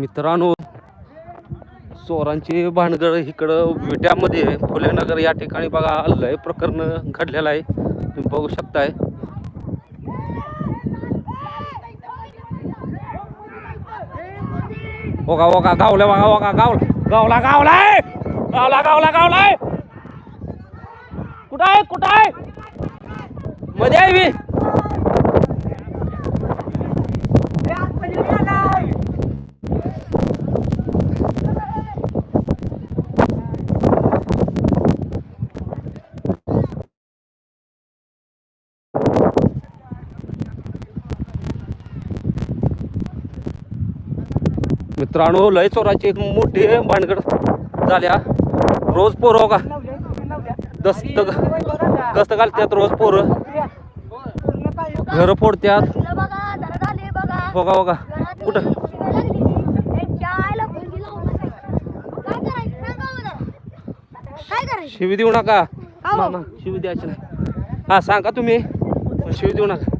मित्रांनो चोरांची भानगड इकडं विट्यामध्ये फुलेनगर या ठिकाणी बघा लय प्रकरण घडलेलं आहे. तुम्ही बघू शकताय. बघा बघा गावला बघा ओगा गावला गावला गावलाय गावला गावला गावलाय कुठं आहे कुठं आहे? मध्ये आहे मी मित्रांनो लय चोराची एक मोठी भानगड झाल्या. रोज पोरं हो का? दस्त गस्त घालतात रोज पोरं. घरं फोडत्यात. बघा बघा. कुठं? शिवी देऊ नका. हो. मामा शिवी द्यायची नाही. हा सांगा तुम्ही. शिवी देऊ नका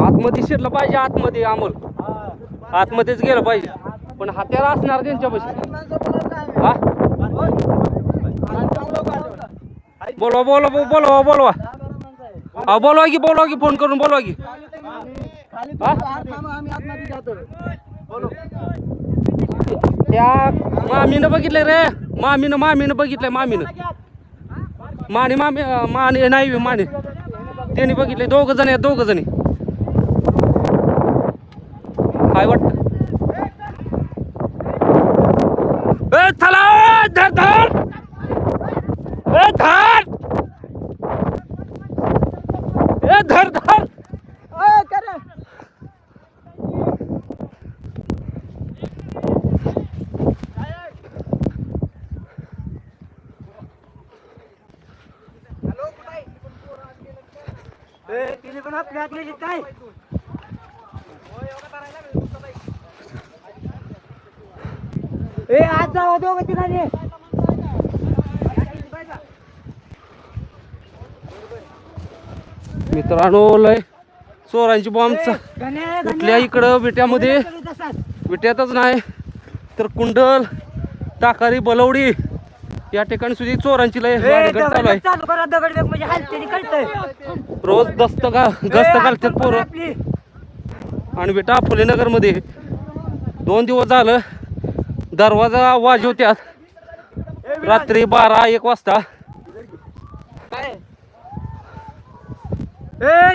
आतमध्ये शिरलं पाहिजे आतमध्ये अमोल. आतमध्येच गेलं पाहिजे. पण हात्याला असणार त्यांच्यापाशी हा? बोलवा बोलवा बोलवा बोलवा हा बोलवा की बोलवा की फोन करून बोलवा की. त्या मामीनं बघितलंय रे. मामीनं मामीनं बघितलंय मामीनं. माने मामी माने नाही माने. त्यांनी बघितले दोघ जण आहेत दोघ जणी. काय वाटत? तिने पण आपल्या हात काय? ए आज जाऊ दोघं तिघांनी. मित्रांनो लय चोरांची बॉम्ब कुठल्या इकडं विट्यामध्ये विट्यातच नाही. तर कुंडल टाकारी बलवडी या ठिकाणी सुद्धा चोरांची लय चालू आहे. म्हणजे रोज दस्त का गस्त घालतात पोरं. आणि बेटा फुलेनगरमध्ये दोन दिवस झालं दरवाजा वाजवत्यात रात्री बारा एक वाजता. ए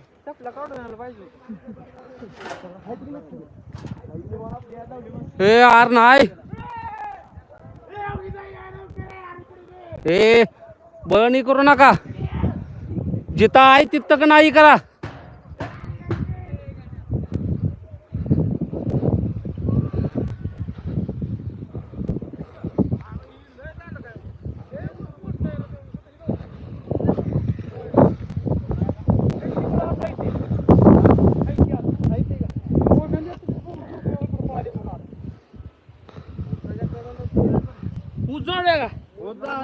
ए यार नाही. ए बळणी करू नका. जिथं आहे तिथं का नाही करा.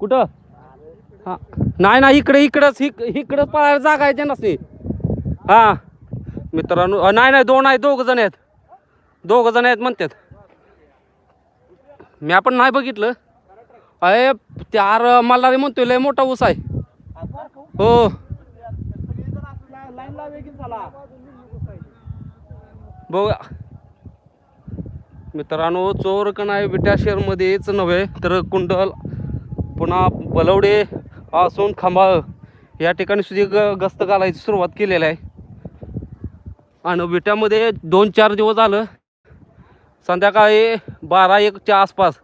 कुठं? हां. नाही नाही इकडे इकडंच इक इकडं पळायला जागा आहे त्यांनाच नाही हा. मित्रांनो नाही नाही दोन आहे दोघ जण आहेत. दोघ जण आहेत म्हणतात. मी आपण नाही बघितलं. अरे त्यार मल्हारी म्हणतोय लय मोठा ऊस आहे. हो. लाईन चला मित्रांनो चोर का नाही विट्या शहरमध्येच नव्हे तर कुंडल पुन्हा बलवडे असून खांबाळ या ठिकाणी सुद्धा ग गस्त घालायची सुरुवात केलेली आहे. आणि विट्यामध्ये दोन चार दिवस झालं संध्याकाळी बारा एकच्या आसपास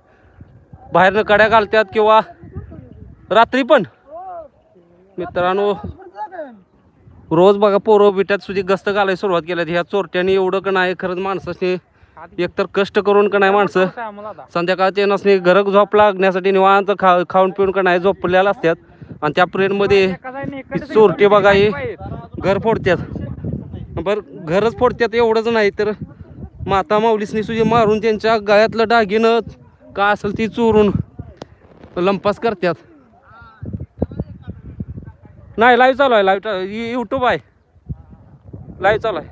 बाहेरनं कड्या घालतात किंवा रात्री पण. मित्रांनो रोज बघा पोरं विट्यात सुद्धा गस्त घालायला सुरुवात केल्यात ह्या चोरट्याने एवढं का नाही खरंच माणसाने एकतर कष्ट करून का नाही माणसं? संध्याकाळचे नसणे घरक झोप लागण्यासाठी निवांत खा खाऊन पिऊन का नाही झोपलेल्या असतात. आणि त्या प्रेरमध्ये चोरटे बघा हे. घर फोडतात बरं घरच फोडतात एवढंच नाही तर. माता माऊलीसनी सुद्धा मारून त्यांच्या गळ्यातलं दागिनं का असेल ती चोरून लंपास करतात नाही लाईव्ह चालू आहे लाईव्ह यूट्यूब आहे. लाईव्ह चालू आहे.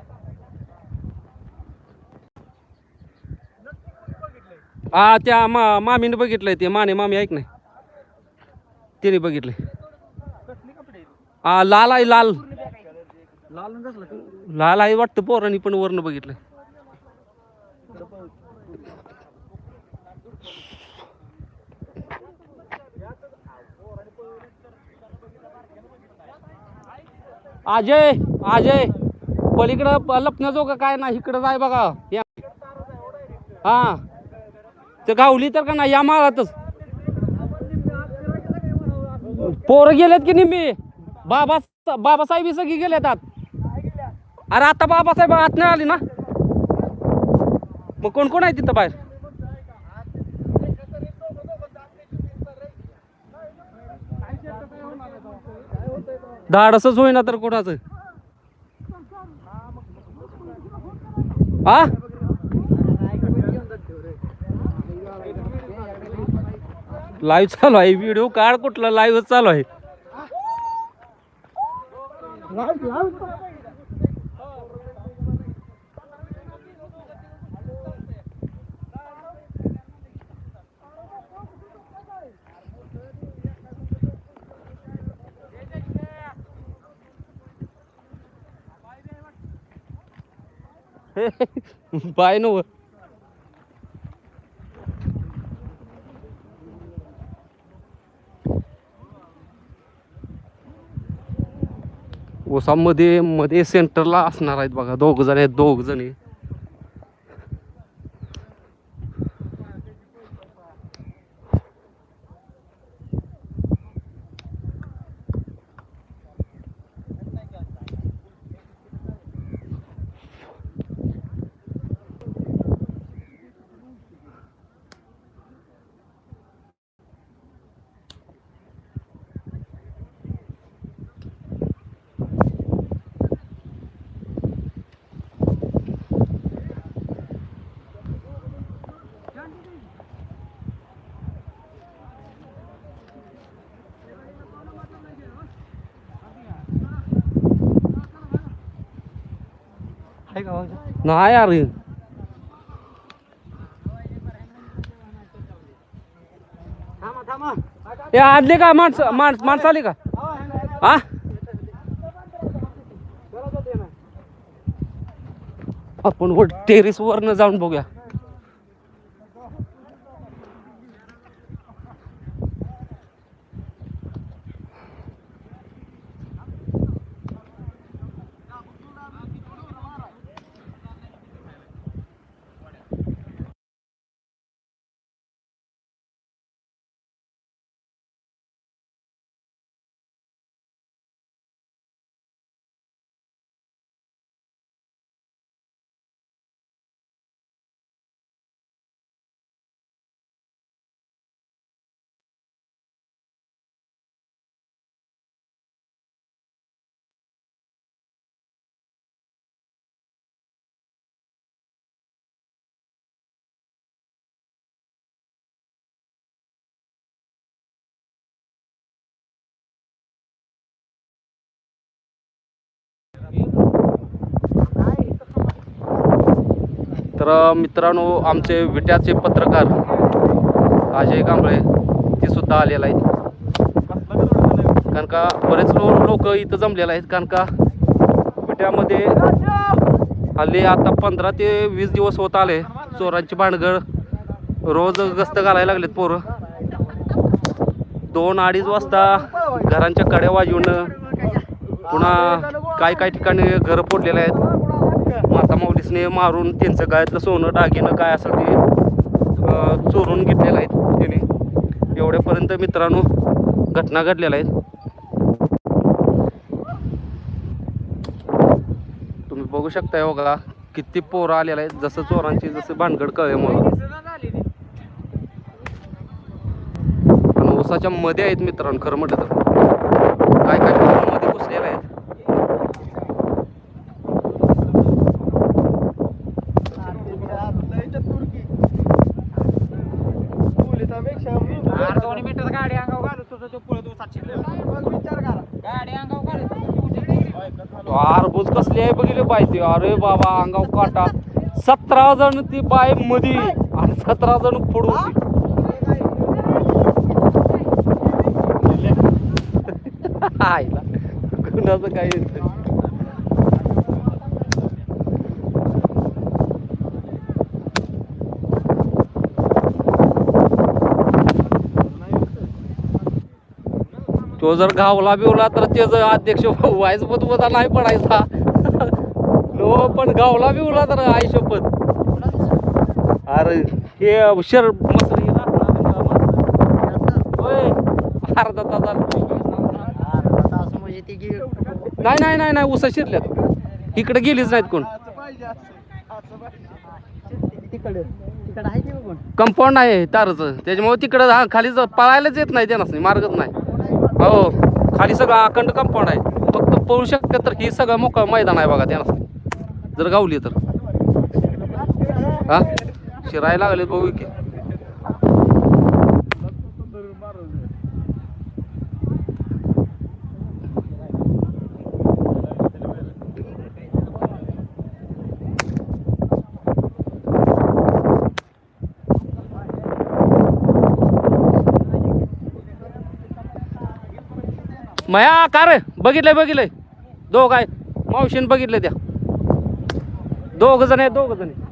हा त्या मा मामीने बघितलंय ते. माने मामी ऐक नाही तिने बघितलंय. हा लाल आहे लाल. लाल आहे वाटतं पोरांनी पण वरनं बघितलंय. अजय अजय. पलीकडं प- लपण्याजोगं काय नाही इकडं जाय बघा. या. हा. ते गावली तर का नाही? या माळातच. पोरं गेलेत की निम्मी? बाबा बाबासाहेब सगळी गेलेत आत. अरे आता बाबासाहेब आत नाही आली ना? मग कोण कोण आहे तिथं बाहेर? धाडसच होईना तर कोणाचं? आ? लाईव्ह चालू आहे. व्हिडिओ काढ कुठला लाईव्ह चालू आहे. बाय नव ओसामध्ये मध्ये सेंटरला असणार आहेत बघा दोघ जण आहेत दोघ जण आहे. नाही अरे. हे आदले का? माणसं माणस माणसं आली का? हा? आपण वर टेरेस वरनं जाऊन बघूया. तर मित्रांनो आमचे विट्याचे पत्रकार अजय कांबळे ते सुद्धा आलेले आहेत. कारण का बरेच लोक इथं जमलेले आहेत. कारण का विट्यामध्ये हल्ली आता पंधरा ते वीस दिवस होत आले. चोरांची भांडगड रोज गस्त घालायला लागलेत पोरं. दोन अडीच वाजता घरांच्या कड्या वाजवून पुन्हा काय काय ठिकाणी घरं फोडलेले आहेत. माता माऊलीसने मारून त्यांचं गायतलं सोनं दागिनं काय असेल ते चोरून घेतलेलं आहेत त्याने एवढ्यापर्यंत मित्रांनो घटना घडलेल्या आहेत. तुम्ही बघू शकताय बघा किती पोरं आलेला आहेत. जसं चोरांची जसं भानगड कळल्यामुळं. आणि ऊसाच्या मध्ये आहेत मित्रांनो खरं म्हटलं तर. काय काय पोरं मध्ये घुसलेले आहेत दोन मिनिटात गाडी अंगाव घालत तुझं तो पळत सातशे विचार करा गाडी अंगाव घालत आरबूज कसली आहे बघितले पाहिजे. अरे बाबा अंगाव काटा. सतरा जण ती बायमध्ये आणि सतरा जण पुढे होती. आईला. कुणाचं काही तो जर गावला बिवला तर त्याचा अध्यक्ष व्हायच पद नाही पडायचा. हो पण गावला बिवला तर आई शपथ. अरे हे शर मसरी होय अर्धा तास म्हणजे ती नाही नाही नाही नाही उसा शिरल्यात. इकडे गेलीच नाहीत कोण. तिकडे कंपाऊंड आहे तारचं. त्याच्यामुळे तिकडं हा खाली पळायलाच येत नाही त्यांना मार्गच नाही. हो खाली सगळं अखंड कंपाऊंड आहे. फक्त पळू शकतात तर ही सगळं मोकळं मैदान आहे बघा त्यांना जर गावली तर. हा? लागले बघू की. मया का रे? बघितलंय बघितलंय. दो आहे मावशीन बघितलं त्या. दोघ जण आहे दोघ जण आहे